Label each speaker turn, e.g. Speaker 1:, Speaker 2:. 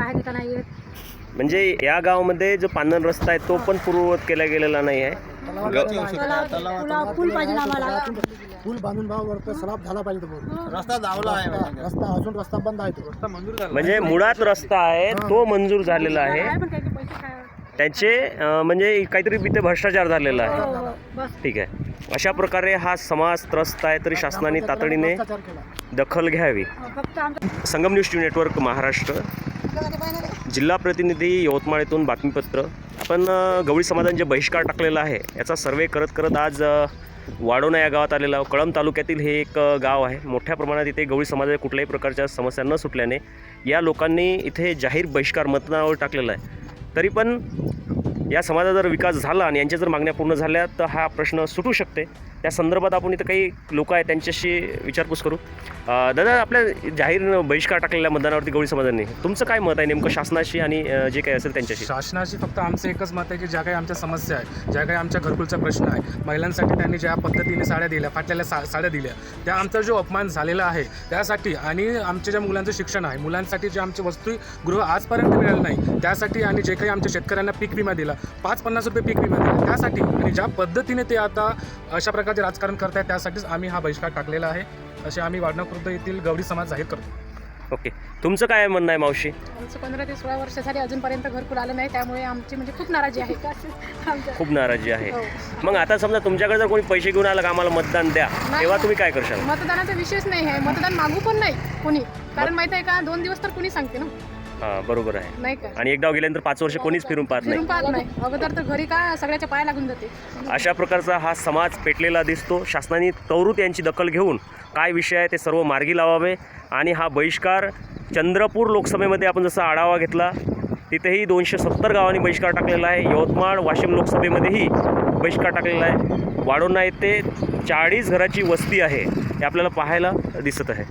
Speaker 1: बाहेर येता नाही येत.
Speaker 2: म्हणजे या गावामध्ये जो पांदन रस्ता आहे तो पण पूर्ववत केला गेलेला नाही आहे.
Speaker 1: तलाव- पुलाव- पूल पाहिजे ना आम्हाला.
Speaker 3: पूल बांधून भाव वरती सराफ झाला पाहिजे तो पूल.
Speaker 4: रस्ता धावला आहे
Speaker 3: रस्ता रस्ता अजून रस्ता बंद आहे तो.
Speaker 2: म्हणजे मुळात रस्ता आहे तो मंजूर झालेला आहे.
Speaker 1: काय पण त्याचे पैसे काय?
Speaker 2: त्यांचे अं, म्हणजे काहीतरी इथे भ्रष्टाचार झालेला
Speaker 1: हो,
Speaker 2: आहे
Speaker 1: हो, बस.
Speaker 2: ठीक आहे. अशा प्रकारे हा समाज त्रस्त आहे तरी शासनाने तातडीने
Speaker 3: भ्रष्टाचार केला.
Speaker 2: दखल घ्यावी.
Speaker 1: फक्त आमचं
Speaker 2: Sangam news T network Maharashtra. जिल्हा प्रतिनिधी यवतमाळ येथून बातमीपत्र. आपण गवळी समाजाने जे बहिष्कार टाकलेला आहे याचा सर्वे करत करत आज वाडोना या गावात आलेला कळंब तालुक्यातील हे एक गाव आहे. मोठ्या प्रमाणात इथे गवळी समाजाच्या कुठल्याही प्रकारच्या समस्या न सुटल्याने या लोकांनी इथे जाहीर बहिष्कार मतदानावर टाकलेला आहे. तरी पण या समाजाचा जर विकास झाला आणि यांच्या जर मागण्या पूर्ण झाल्या तर हा प्रश्न सुटू शकते. त्या संदर्भात आपण इथं काही लोक आहेत त्यांच्याशी विचारपूस करू. दादा आपल्या जाहीर बहिष्कार टाकलेल्या मतदानावरती गवळी समाजाने तुमचं काय मत आहे नेमकं शासनाशी आणि जे काही असेल त्यांच्याशी?
Speaker 5: शासनाशी फक्त आमचं एकच मत आहे की ज्या काही आमच्या समस्या आहे ज्या काही आमच्या घरकुलचा प्रश्न आहे महिलांसाठी त्यांनी ज्या पद्धतीने साड्या दिल्या फाटलेल्या सा साड्या दिल्या त्या आमचा जो अपमान झालेला आहे त्यासाठी आणि आमच्या ज्या मुलांचं शिक्षण आहे मुलांसाठी जे आमचे वस्तुगृह आजपर्यंत मिळालं नाही त्यासाठी आणि जे काही आमच्या शेतकऱ्यांना पीक विमा दिला पाच पन्नास रुपये पीक विमा दिला. त्यासाठी आणि ज्या पद्धतीने ते आता अशा प्रकारचे राजकारण करत आहेत त्यासाठीच आम्ही हा बहिष्कार टाकलेला आहे. असे आम्ही वाढणा खुर्द येथील गवडी समाज जाहीर करतो.
Speaker 2: ओके. तुमचं काय म्हणणं आहे मावशी?
Speaker 1: आमचं पंधरा ते सोळा वर्ष झाली अजूनपर्यंत घरकुल आलं नाही त्यामुळे आमची म्हणजे खूप नाराजी आहे. आमच्या
Speaker 2: खूप नाराजी आहे.
Speaker 1: हो.
Speaker 2: मग आता समजा तुमच्याकडे जर कोणी पैसे घेऊन आलं का आम्हाला मतदान द्या
Speaker 1: नाही.
Speaker 2: तेव्हा तुम्ही काय करशाल?
Speaker 1: मतदानाचा विषयच नाही आहे. मतदान मागू पण नाही कोणी. कारण माहीत आहे का दोन दिवस तर कोणी सांगते ना.
Speaker 2: हां बरोबर आहे.
Speaker 1: नाही का?
Speaker 2: आणि एकदा गेल्यानंतर पाच वर्ष कोणीच फिरून पाहत नाही.
Speaker 1: फिरून पाहत नाही. अगोदर तर घरी का सगळ्याच्या पाया लागून जाते.
Speaker 2: अशा प्रकारचा हा समाज पेटलेला दिसतो. शासनाने तवरूत यांची दखल घेऊन काय विषय आहे ते सर्व मार्गी लावावे. आणि हा बहिष्कार चंद्रपूर लोकसभेमध्ये आपण जसा आढावा घेतला तिथेही दोनशे सत्तर गावांनी बहिष्कार टाकलेला आहे. यवतमाळ वाशिम लोकसभेमध्येही बहिष्कार टाकलेला आहे. वाडोना येथे चाळीस घराची वस्ती आहे हे आपल्याला पाहायला दिसत आहे.